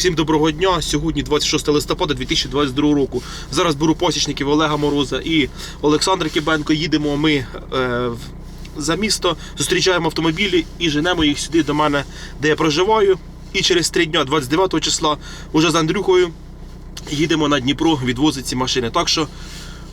Всім доброго дня. Сьогодні 26 листопада 2022 року. Зараз беру посічників Олега Мороза і Олександра Кібенко. Їдемо ми е, за місто, зустрічаємо автомобілі і женемо їх сюди до мене, де я проживаю. І через три дня, 29 числа, уже з Андрюхою їдемо на Дніпро відвозити ці машини. Так що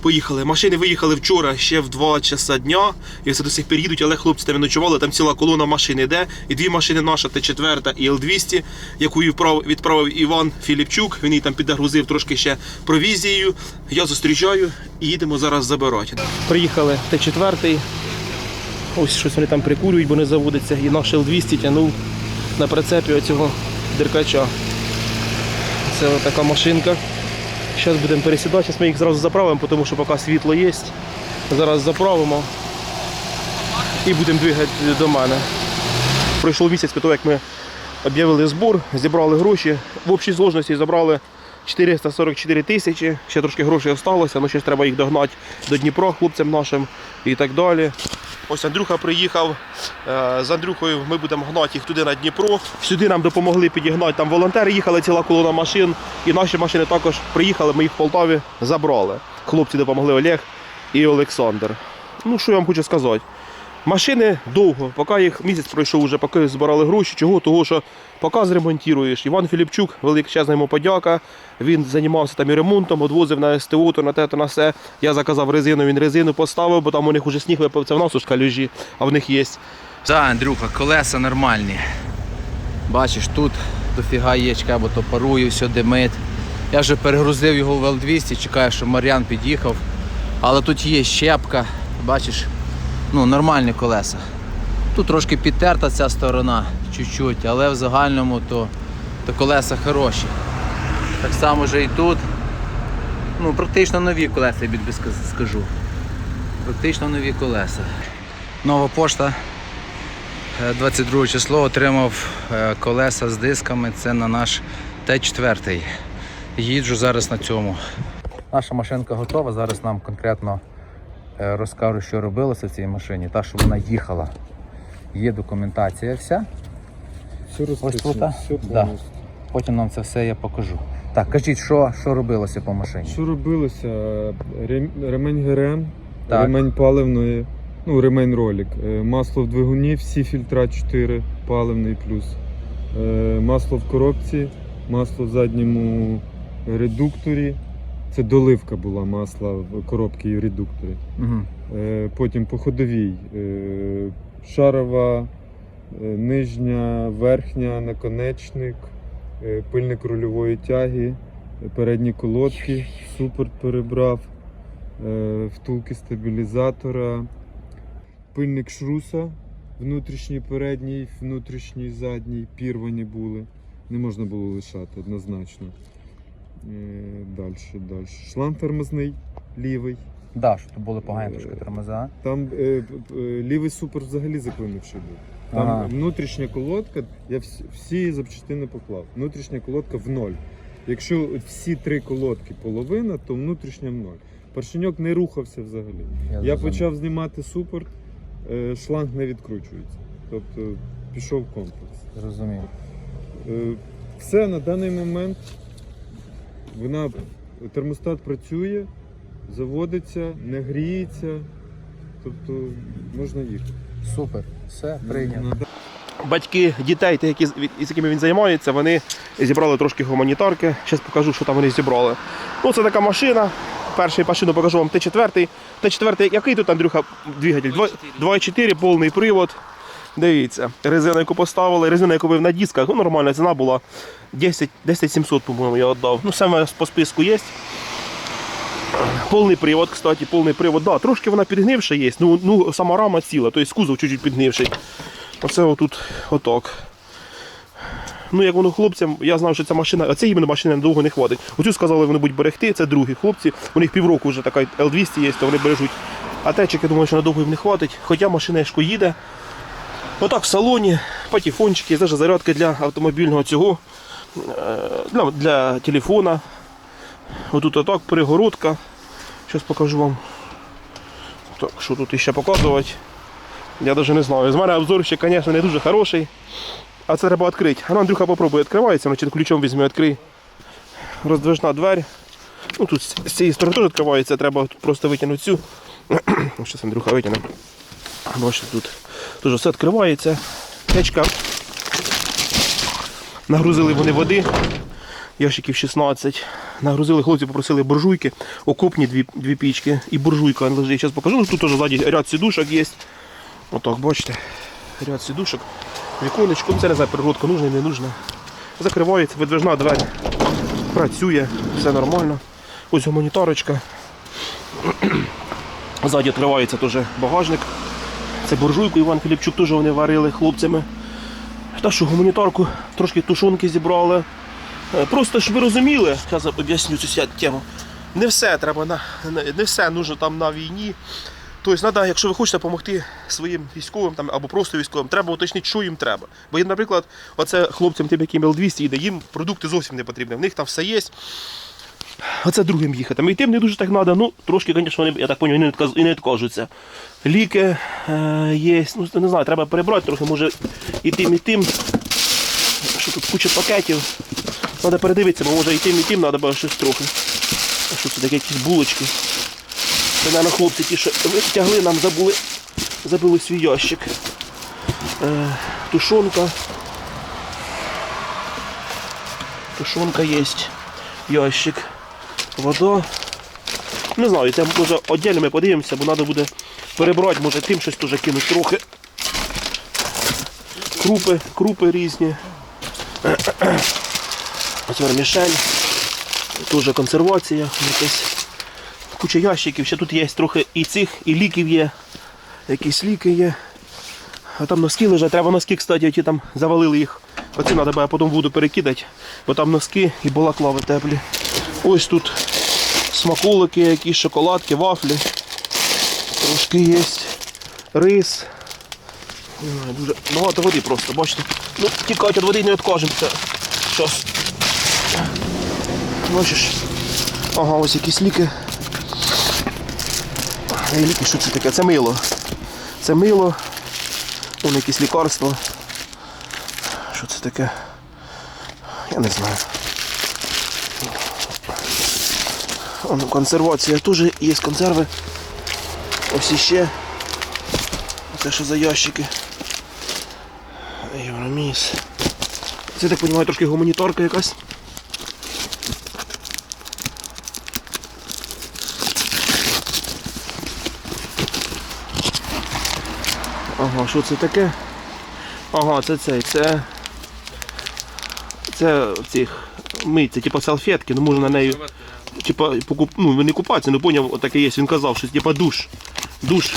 поїхали. Машини виїхали вчора ще в 2 часа дня. І все до сих пір їдуть, але хлопці там ночували. Там ціла колона машин іде. І дві машини наша, Т4 і Л200, яку відправив Іван Філіпчук. Він її там підгрузив трошки ще провізією. Я зустрічаю і їдемо зараз забирати. Приїхали Т4. Ось щось вони там прикурюють, бо не заводиться. І наш Л200 тягнув на прицепі оцього деркача. Це така машинка. Зараз будемо пересідати, зараз ми їх зразу заправимо, тому що поки світло є. Зараз заправимо і будемо двигати до мене. Пройшов місяць як ми об'явили збор, зібрали гроші. В общій сложності забрали 444 тисячі. Ще трошки грошей залишилося, але ще треба їх догнати до Дніпра хлопцям нашим і так далі. Ось Андрюха приїхав. Е, З Андрюхою ми будемо гнати їх туди на Дніпро. Сюди нам допомогли підігнати. Там волонтери їхали, ціла колона машин. І наші машини також приїхали. Ми їх в Полтаві забрали. Хлопці допомогли Олег і Олександр. Ну, що я вам хочу сказати? Машини довго, поки їх місяць пройшов уже, поки збирали гроші. Чого? Того, що поки зремонтуєш. Іван Філіпчук, величезна йому подяка. Він займався там і ремонтом, відвозив на СТО, то на те, то на все. Я заказав резину, він резину поставив, бо там у них уже сніг випав, це в нас у калюжі, а в них є. Так, Андрюха, колеса нормальні. Бачиш, тут дофіга є, чекай, бо то парує, все димить. Я вже перегрузив його в Л200, чекаю, що Мар'ян під'їхав. Але тут є щепка, бачиш, ну, нормальні колеса. Тут трошки підтерта ця сторона, чуть-чуть, але в загальному то, то колеса хороші. Так само вже і тут. Ну, практично нові колеса, я тобі скажу. Практично нові колеса. Нова пошта. Е, 22 число отримав е, колеса з дисками. Це на наш Т4. Їджу зараз на цьому. Наша машинка готова. Зараз нам конкретно е, розкажу, що робилося в цій машині, та що вона їхала. Є документація вся. Все розписано, все Да. Потім нам це все я покажу. Так, кажіть, що, що робилося по машині? Що робилося? Ремень ГРМ, Так. ремень паливної, ну ремень ролик, е, масло в двигуні, всі фільтра 4, паливний плюс. Е, Масло в коробці, масло в задньому редукторі. Це доливка була масла в коробці і в редукторі. Угу. Е, Потім по ходовій. е, Шарова, е, нижня, верхня, наконечник, е, пильник рульової тяги, е, передні колодки, супорт перебрав, е, втулки стабілізатора, пильник шруса, внутрішній передній, внутрішній задній, пірвані були. Не можна було лишати однозначно. Далі, далі. Шланг тормозний, лівий. Да, що тут були погані трошки тормоза. Там е, е, лівий супер взагалі заклинивший був. Там Ага. внутрішня колодка, я всі, всі запчастини поклав. Внутрішня колодка в ноль. Якщо всі три колодки половина, то внутрішня в ноль. Поршеньок не рухався взагалі. Я, зрозумів. почав знімати супорт, е, шланг не відкручується. Тобто пішов комплекс. Зрозумів. Е, Все на даний момент вона термостат працює, заводиться, не гріється. Тобто можна їхати. Супер. Все, прийняв. На Батьки дітей, тих, які, з- з якими він займається, вони зібрали трошки гуманітарки. Зараз покажу, що там вони зібрали. Ну, це така машина. Першу машину покажу вам Т4. Т4, який тут, Андрюха, двигатель? 2,4, повний привод. Дивіться, резину, яку поставили, резину, яку ви на дисках, ну нормальна ціна була 10, 10 700, по-моєму, я віддав. Ну, саме по списку є. Повний привод, кстати, повний привод. Да, трошки вона підгнивша є, ну, ну сама рама ціла, тобто кузов чуть-чуть підгнивший. Оце отут отак. Ну, як воно хлопцям, я знав, що ця машина, а це іменно машина надовго не хватить. Оцю сказали, вони будуть берегти, це другі хлопці. У них півроку вже така L200 є, то вони бережуть. А течик, я думаю, що надовго їм не хватить. Хоча машина шко їде. Отак в салоні, патефончики, це зарядки для автомобільного цього, е, для, для телефона. Отут отак, перегородка. Зараз покажу вам. Так, що тут ще показувати. Я навіть не знаю. З мене обзор ще, звісно, не дуже хороший. А це треба відкрити. А ну, Андрюха попробуй, відкривається, значить ключом візьми, відкрий. Роздвижна двері. Ну тут з цієї сторони теж відкривається, треба просто витягнути цю. Зараз Андрюха витягне. Бачите, тут теж все відкривається. Печка. Нагрузили вони води, ящиків 16. Нагрузили хлопці, попросили буржуйки, окопні дві, дві пічки і буржуйка лежить. Зараз покажу. Ну, Тут теж ззаді ряд сідушок є. Отак, бачите, ряд сідушок. Віконечко, це не знаю, перегородка нужна, не нужна. Закривається, видвижна двері. Працює, все нормально. Ось гуманітарочка. Ззаді відкривається теж багажник. Це буржуйку Іван Філіпчук теж вони варили хлопцями. Та що гуманітарку, трошки тушонки зібрали. Е, Просто щоб ви розуміли, зараз об'ясню цю тему. Не все треба на не- все нужно там на війні. Тобто, треба, якщо ви хочете допомогти своїм військовим там, або просто військовим, треба уточнити, що їм треба. Бо, наприклад, оце хлопцям, тим, яким Л-200 йде, їм продукти зовсім не потрібні. В них там все є. Оце другим їхати. І тим не дуже так треба. Ну, трошки, звісно, вони, я так розумію, і не відкажуться. Ліки е, є, ну не знаю, треба перебрати трохи, може і тим, і тим. Що тут куча пакетів. Треба передивитися, бо може і тим, і тим треба щось трохи. А що це таке якісь булочки? Це, мабуть, хлопці ті, що витягли, нам забули, забили свій ящик. Е, тушонка. Тушонка є. Ящик. Вода. Не знаю, це може віддільно ми подивимося, бо треба буде перебрати, може тим щось теж кинуть трохи. Крупи, крупи різні. Ось вермішель. Теж консервація якась. Куча ящиків, ще тут є трохи і цих, і ліків є. Якісь ліки є. А там носки лежать, треба носки, кстати, ті там завалили їх. Оці треба потім буду перекидати, бо там носки і балаклави теплі. Ось тут смаколики, якісь шоколадки, вафлі. Трошки є. Рис. Дуже багато води просто, бачите. Ну, тікати від води не відкажемося. Щас. Бачиш? Ага, ось якісь ліки. Ліки, що це таке? Це мило. Це мило. Вон якісь лікарства. Що це таке? Я не знаю. Вон, консервація теж є консерви. Ось іще. Це що за ящики? Євроміс. Це, так розумію, трошки гуманітарка якась. Ага, що це таке? Ага, це цей, це. Це цих мить, це типу салфетки, ну можна на неї. Типа, покуп... ну не купатися, ну поняв, таке є, він казав, що типа душ. Душ.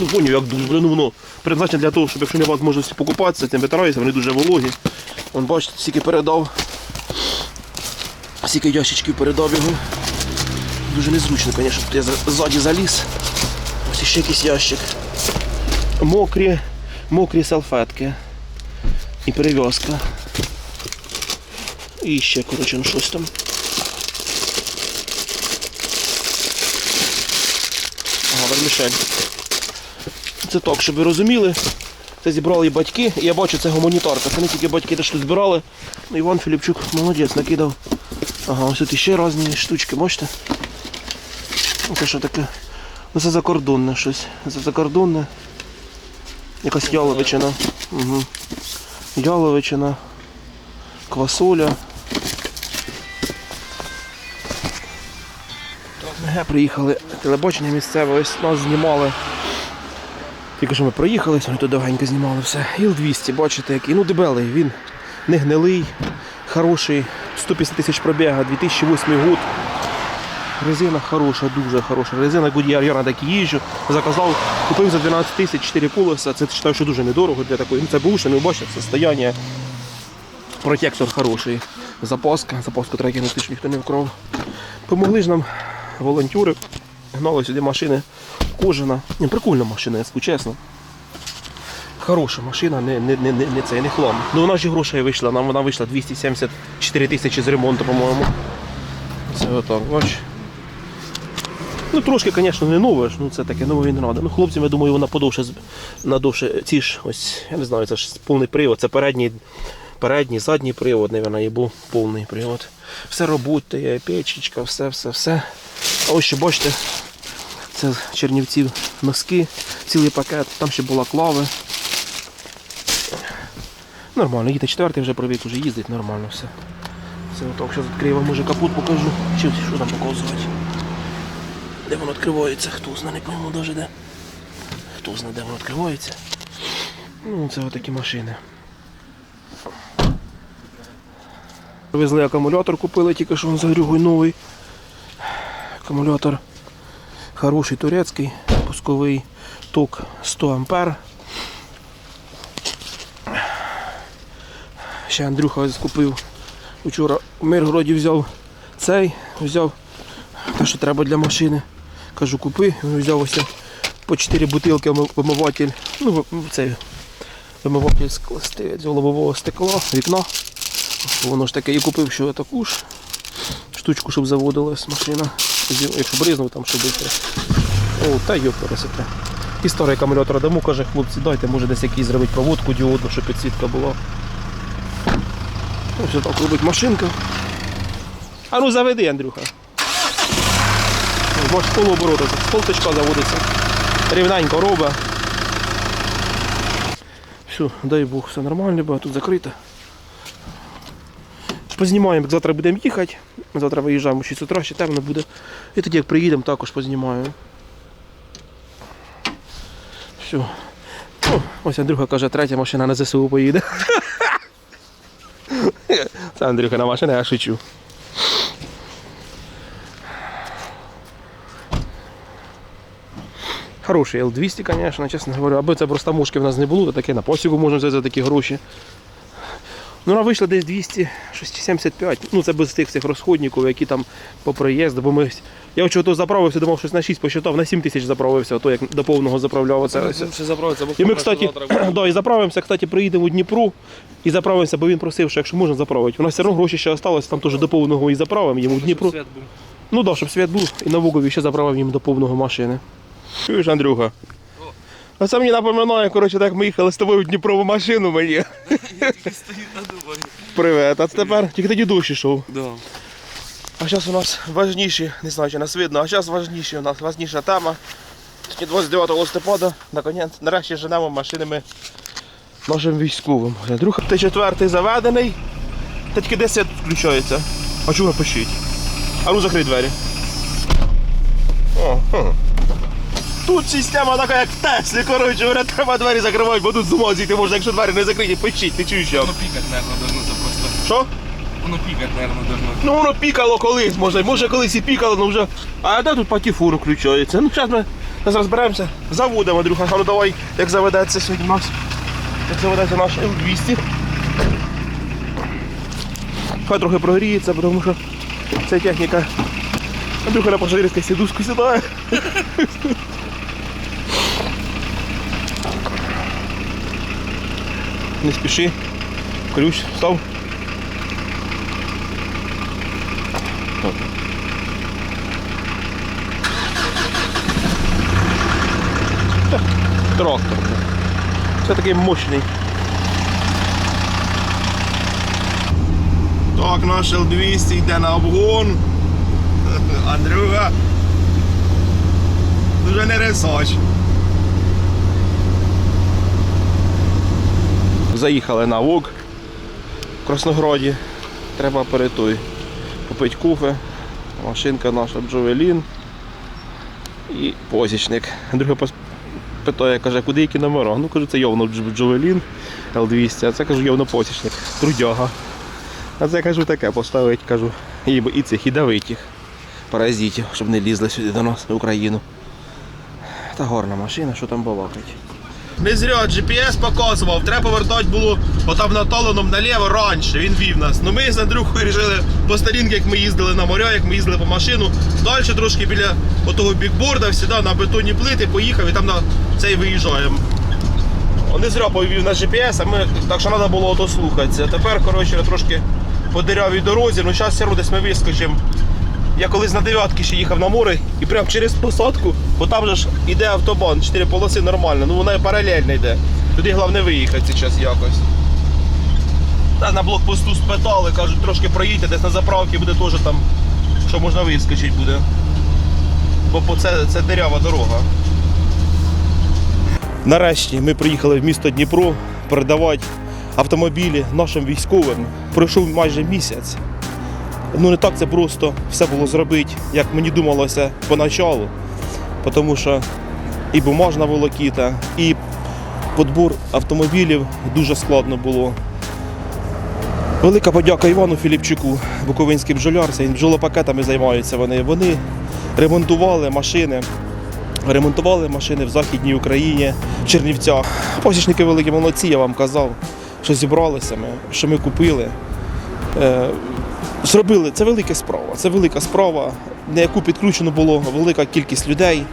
Ну поняв, як душ, блин, ну воно призначено для того, щоб якщо немає можливості покупатися, цим витираються, вони дуже вологі. Вон бачите, скільки передав. Скільки ящичків передав його. Дуже незручно, звісно, тут я ззаді заліз. Ось ще якийсь ящик. Мокрі, мокрі салфетки. І перев'язка. І ще, коротше, ну щось там. Вермішель. Це так, щоб ви розуміли. Це зібрали і батьки, і я бачу, це гуманітарка. Це не тільки батьки те, що збирали. Ну, Іван Філіпчук молодець, накидав. Ага, ось тут ще різні штучки, бачите? Ну, Це що таке? Ну це закордонне щось. Це закордонне. Якась яловичина. Угу. Яловичина. Квасоля. Приїхали телебачення місцеве, ось нас знімали. Тільки що ми проїхали, ми тут довгенько знімали все. Іл-200, бачите, який. Ну дебелий, він не гнилий, хороший, 150 тисяч пробіга, 2008 год. Резина хороша, дуже хороша. Резина Goodyear, я на такі їжджу. Заказав, купив за 12 тисяч 4 колеса. Це вважаю, що дуже недорого для такої. Ну, це бушне, ви бачите, состояння. Протектор хороший. Запаска. Запаску треба кинути, щоб ніхто не вкрав. Помогли ж нам волонтери. Гнали сюди машини кожана. Не, прикольна машина, я скажу чесно. Хороша машина, не, не, не, не, це, не хлам. Ну вона ж грошей вийшла, нам вона вийшла 274 тисячі з ремонту, по-моєму. Це отак, бач. Ну трошки, звісно, не нове, ну це таке нове не треба. Ну, хлопцям, я думаю, вона подовше надовше. Ці ж ось, я не знаю, це ж повний привод, це передній, передній, задній привод, мабуть, і був повний привод. Все роботає, печечка, все, все, все. А ось ще бачите, це з чернівців носки, цілий пакет, там ще була клави. Нормально, їде четвертий вже привик, вже їздить нормально все. Це отак, зараз відкрию вам може капот покажу. Чи що там показувати. Де воно відкривається, хто знає, не пойму навіть де. Хто знає, де воно відкривається. Ну, це отакі машини. Привезли акумулятор, купили тільки що за грюгою новий. Акумулятор хороший турецький, пусковий ток 100 ампер. Ще Андрюха купив. Вчора в Миргороді взяв цей, взяв те, що треба для машини. Кажу, купи, він взяв ось по 4 бутилки вимиватель. Ну, цей вимиватель з лобового стекла, вікна. Воно ж таке і купив, що таку ж штучку, щоб заводилась машина. Якщо бризнув, там щоб бити. О, та йоп, пересете. І старий акумулятор дамо, каже, хлопці, дайте, може десь якийсь зробити проводку діодну, щоб підсвітка була. Ось так робить машинка. А ну заведи, Андрюха. Може полуоборота, з полточка заводиться. Рівненько робить. Все, дай Бог, все нормально, бо тут закрито. Познімаємо, як завтра будемо їхати. Завтра виїжджаємо в 6 утра, ще темно буде. І тоді як приїдемо, також познімаю. Все. О, ось Андрюха каже, третя машина на ЗСУ поїде. Це Андрюха на машина, я шучу. Хороший L200, звісно, чесно говорю. Аби це просто мушки в нас не було, то таке на посігу можна взяти за такі гроші. Ну, вона вийшла десь 275. Ну, це без тих цих розходників, які там по проїзду. Бо ми... Я чого то заправився, думав, щось на 6 посчитав, на 7 тисяч заправився, то як до повного заправляв оце. І ми, кстати, да, і заправимося, кстати, приїдемо у Дніпру і заправимося, бо він просив, що якщо можна заправити. У нас все одно гроші ще залишилось, там теж до повного і заправимо йому у Дніпру. Свят був. Ну так, да, щоб свят був, і на Вугові ще заправив їм до повного машини. Чуєш, Андрюха? А це мені напоминає, коротше, так ми їхали з тобою в Дніпрову машину мені. Привет, а тепер тільки тоді дощ ішов. Да. А зараз у нас важніші, не знаю, чи нас видно, а зараз важніші у нас важніша тема. Сьогодні 29 листопада, наконець, нарешті женемо машинами нашим військовим. Друг Т4 заведений, та тільки 10 включається. А чого пишіть? А ну закрий двері. О, хм. Тут система така, як в Теслі, коротше, говорять, треба двері закривати, бо тут з ума зійти можна, якщо двері не закриті, пишіть, ти чуєш як? Воно пікать, наверное, должно це просто. Що? Воно пікать, наверное, должно. Ну воно пікало колись, може, може колись і пікало, ну вже. А де тут патефон включається? Ну зараз ми зараз розберемося. Заводимо, Андрюха. А ну давай, як заведеться сьогодні у нас. Як заведеться наш М200. Хай трохи прогріється, тому що ця техніка. Андрюха на пасажирську сідушку сідає. Не спіши. Ключ став. Трактор. Це такий мощний. Так, наш Л-200 йде на обгон. Андрюха. Дуже не рисач. Заїхали на ВОК в Краснограді. Треба перед той попити кофе. Машинка наша Джовелін і позічник. Пос- питає, каже, куди які номера? Ну кажу, це Дж- Джовелін Л200, а це кажу, явно посічник, трудяга. А це кажу таке поставить, кажу, і, і цих, і давить їх, паразитів, щоб не лізли сюди до нас, в Україну. Та гарна машина, що там балакать. Не зря GPS показував, треба повертати було отам на Толоном наліво раніше, він вів нас. Ну ми з Андрюхою вирішили по старінки, як ми їздили на моря, як ми їздили по машину. Далі трошки біля отого бікборда, сюди на бетонні плити, поїхав і там на цей виїжджаємо. Не зря повів на GPS, а ми так що треба було ото слухатися. Тепер, коротше, трошки по дирявій дорозі, ну зараз все одно десь ми вискочимо Я колись на дев'ятки ще їхав на море і прямо через посадку, бо там же ж іде автобан, чотири полоси нормально, ну вона і паралельно йде. Туди головне виїхати зараз якось. Та на блокпосту спитали, кажуть, трошки проїдьте, десь на заправці буде теж там, що можна вискочити буде. Бо це, це дерява дорога. Нарешті ми приїхали в місто Дніпро передавати автомобілі нашим військовим. Пройшов майже місяць. Ну не так це просто все було зробити, як мені думалося поначалу. Тому що і бумажна волокіта, і подбор автомобілів дуже складно було. Велика подяка Івану Філіпчуку, Буковинський бджолярці, Він бджолопакетами займаються вони. Вони ремонтували машини, ремонтували машини в Західній Україні, в Чернівцях. Посічники великі молодці, я вам казав, що зібралися ми, що ми купили. Зробили це велика справа. Це велика справа, на яку підключено було велика кількість людей.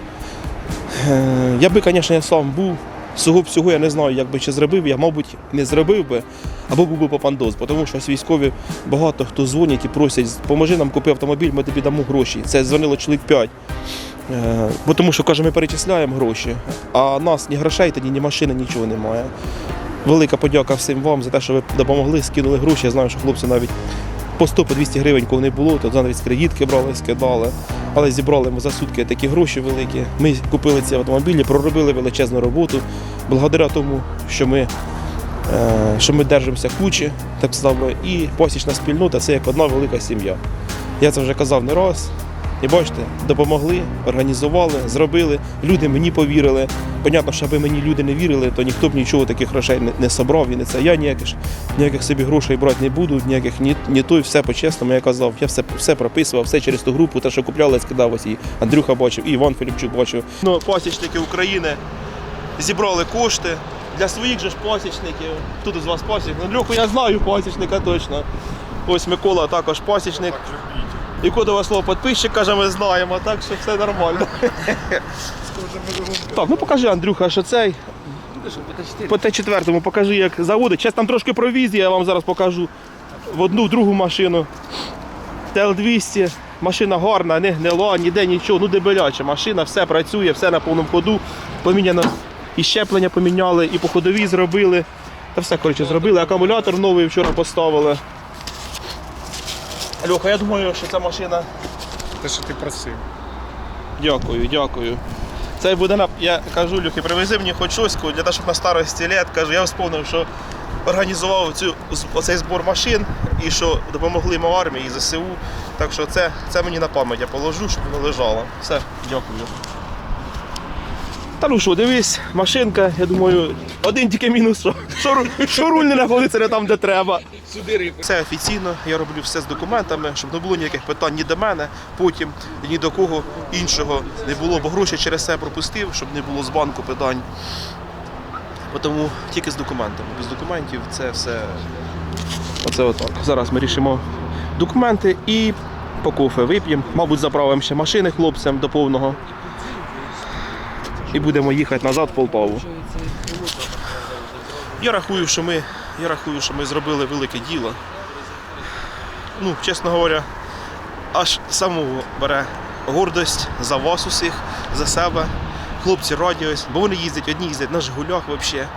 Е, Я би, звісно, я сам був. Всього всього я не знаю, як би чи зробив. Я, мабуть, не зробив би, або був би попандос, тому що військові багато хто дзвонять і просять, поможи нам купи автомобіль, ми тобі дамо гроші. Це дзвонило чоловік 5. Е, Бо тому що каже, ми перечисляємо гроші, а нас ні грошей, тоді, ні машини, нічого немає. Велика подяка всім вам за те, що ви допомогли, скинули гроші. Я знаю, що хлопці навіть по 100 по 200 гривень, коли не було, то навіть кредитки брали, скидали. Але зібрали ми за сутки такі гроші великі. Ми купили ці автомобілі, проробили величезну роботу. Благодаря тому, що ми, е, що ми держимося кучі, так само, і посічна спільнота це як одна велика сім'я. Я це вже казав не раз. І бачите, допомогли, організували, зробили. Люди мені повірили. Понятно, що аби мені люди не вірили, то ніхто б нічого таких грошей не, не собрав. І не це я ніяких, ніяких собі грошей брати не буду, ніяких ні, ні той, все по-чесному. Я казав, я все, все прописував, все через ту групу, те, що купляли, скидав ось і Андрюха бачив, і Іван Філіпчук бачив. Ну, пасічники України зібрали кошти для своїх же ж пасічників. Тут із вас пасічник. Андрюху я знаю пасічника точно. Ось Микола також пасічник. І кодове слово підписчик, каже, ми знаємо, так що все нормально. Так, ну покажи, Андрюха, що цей. По Т4 покажи, як заводить. Зараз там трошки провізія, я вам зараз покажу. В одну, в другу машину. ТЛ-200, машина гарна, не гнила, ніде нічого, ну дебеляча машина, все працює, все на повному ходу. Поміняно і щеплення поміняли, і по ходовій зробили. Та все, коротше, зробили. Акумулятор новий вчора поставили. Льоха, я думаю, що ця машина Те, що ти просив. Дякую, дякую. Це буде на. Я кажу, Люхи, привези мені хоч щось для того, щоб на старості літ. Кажу, я вспомнив, що організував цю, оцей збор машин і що допомогли ми армії і ЗСУ. Так що це, це мені на пам'ять я положу, щоб воно лежало. Все, дякую. Та ну що, дивись, машинка, я думаю, один тільки мінус, що, що, ру- що руль не знаходиться не там, де треба. Сюди риби. Це офіційно, я роблю все з документами, щоб не було ніяких питань ні до мене, потім ні до кого іншого не було, бо гроші через це пропустив, щоб не було з банку питань. Тому тільки з документами. Без документів це все. Оце отак. Зараз ми рішимо документи і по кофе вип'ємо. Мабуть, заправимо ще машини хлопцям до повного. І будемо їхати назад в Полтаву. Я рахую, що ми, я рахую, що ми зробили велике діло. Ну, чесно говоря, аж самого бере гордость за вас усіх, за себе. Хлопці радіось, бо вони їздять, одні їздять на Жигулях взагалі.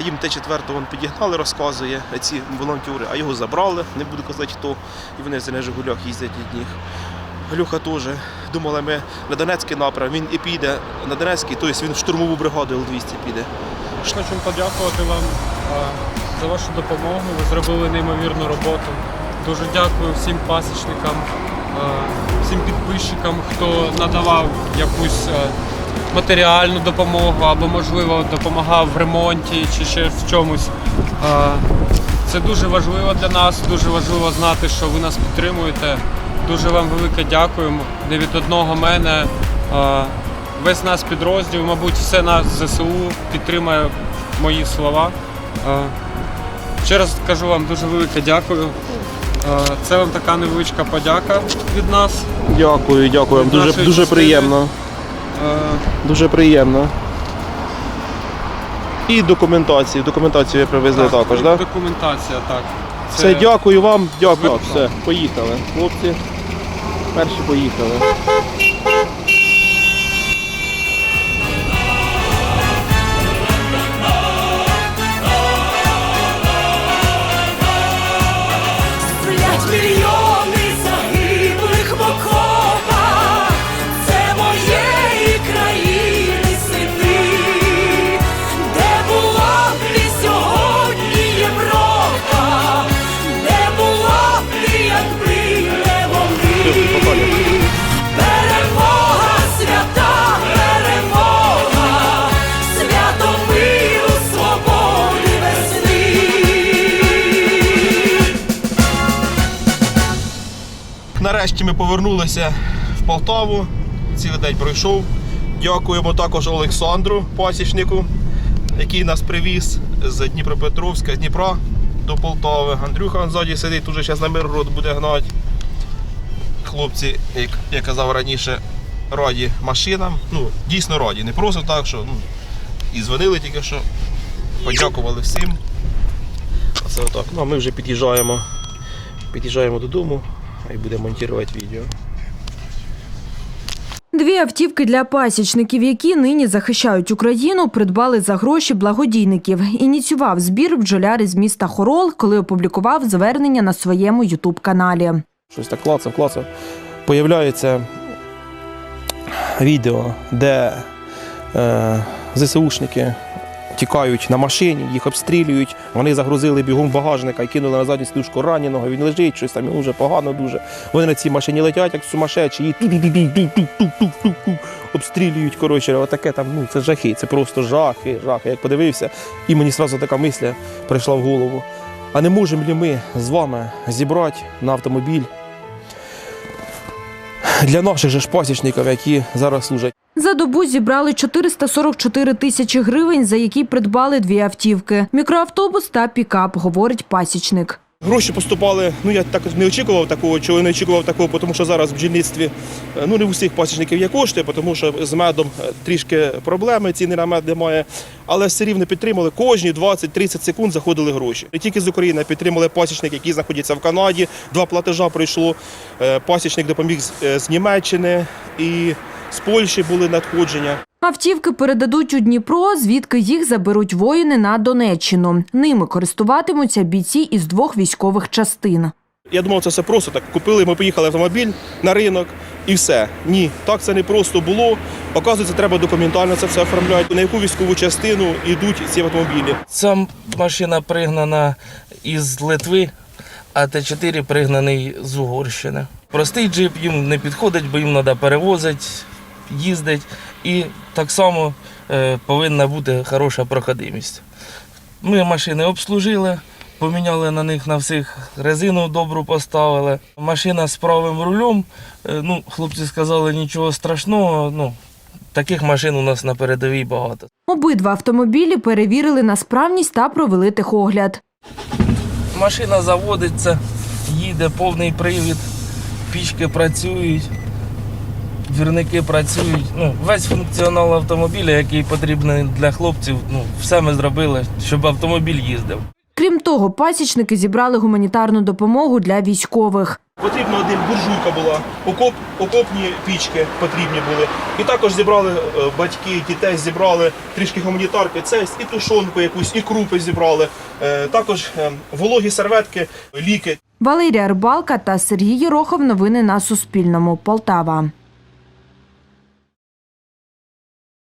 Їм Т4 вон підігнали, розказує ці волонтери, а його забрали, не буду казати хто. І вони за на Жигулях їздять від них. Галюха теж. Думали ми на Донецький напрям, він і піде на Донецький, тобто він в штурмову бригаду Л-200 піде. Хочу подякувати вам за вашу допомогу. Ви зробили неймовірну роботу. Дуже дякую всім пасічникам, всім підписчикам, хто надавав якусь матеріальну допомогу або, можливо, допомагав в ремонті чи ще в чомусь. Це дуже важливо для нас, дуже важливо знати, що ви нас підтримуєте. Дуже вам велике дякуємо. Не від одного мене. Весь наш підрозділ, мабуть, все нас ЗСУ підтримує мої слова. Ще раз кажу вам дуже велике дякую. Це вам така невеличка подяка від нас. Дякую, дякую. Від Дуже, дуже приємно. Дуже приємно. І документацію. Документацію ви привезли також, так? Документація, так. Все, дякую вам. Дякую. Все, поїхали. Хлопці. Перші поїхали. Нарешті ми повернулися в Полтаву. Цілий день пройшов. Дякуємо також Олександру Пасічнику, який нас привіз з Дніпропетровська, з Дніпра до Полтави. Андрюха ззаді сидить, дуже зараз на Миргород буде гнати. Хлопці, як я казав раніше, раді машинам. Ну, дійсно раді. Не просто так, що ну, і дзвонили тільки що. Подякували всім. Оце отак. Ну а ми вже під'їжджаємо. Під'їжджаємо додому і будемо монтувати відео. Дві автівки для пасічників, які нині захищають Україну, придбали за гроші благодійників. Ініціював збір бджоляр із міста Хорол, коли опублікував звернення на своєму ютуб-каналі. щось так клацав, клацав. Появляється відео, де е, ЗСУшники тікають на машині, їх обстрілюють. Вони загрузили бігом багажника і кинули на задню сидушку раненого. Він лежить, щось там вже погано дуже. Вони на цій машині летять, як сумасшедші, і обстрілюють. Коротше, отаке там, ну це жахи, це просто жахи, жахи. Як подивився, і мені одразу така мисля прийшла в голову. А не можемо ли ми з вами зібрати на автомобіль для наших же ж пасічників, які зараз служать? Добу зібрали 444 тисячі гривень, за які придбали дві автівки: мікроавтобус та пікап, говорить пасічник. Гроші поступали. Ну я так не очікував такого, чого не очікував такого, тому що зараз в бджільництві е, ну не в усіх пасічників є кошти, тому що з медом е, трішки проблеми, ціни на мед немає. Але все рівно підтримали кожні 20-30 секунд заходили гроші. Не тільки з України підтримали пасічник, який знаходиться в Канаді. Два платежа прийшло. Е, Пасічник допоміг з Німеччини і з Польщі були надходження. Автівки передадуть у Дніпро, звідки їх заберуть воїни на Донеччину. Ними користуватимуться бійці із двох військових частин. Я думав, це все просто так. Купили, ми поїхали автомобіль на ринок і все. Ні, так це не просто було. Оказується, треба документально це все оформляти. На яку військову частину йдуть ці автомобілі? Ця машина пригнана із Литви, а Т4 пригнаний з Угорщини. Простий джип їм не підходить, бо їм треба перевозити, їздити. І так само е, повинна бути хороша проходимість. Ми машини обслужили, поміняли на них на всіх резину добру поставили. Машина з правим рулем. е, ну, хлопці сказали, нічого страшного. Ну, таких машин у нас на передовій багато. Обидва автомобілі перевірили на справність та провели техогляд. Машина заводиться, їде повний привід, пічки працюють, двірники працюють. Ну, весь функціонал автомобіля, який потрібний для хлопців, ну, все ми зробили, щоб автомобіль їздив. Крім того, пасічники зібрали гуманітарну допомогу для військових. Потрібна один буржуйка була, окоп, окопні пічки потрібні були. І також зібрали е, батьки, дітей зібрали трішки гуманітарки, це і тушонку якусь, і крупи зібрали. Е, Також е, вологі серветки, ліки. Валерія Рибалка та Сергій Єрохов. Новини на Суспільному. Полтава.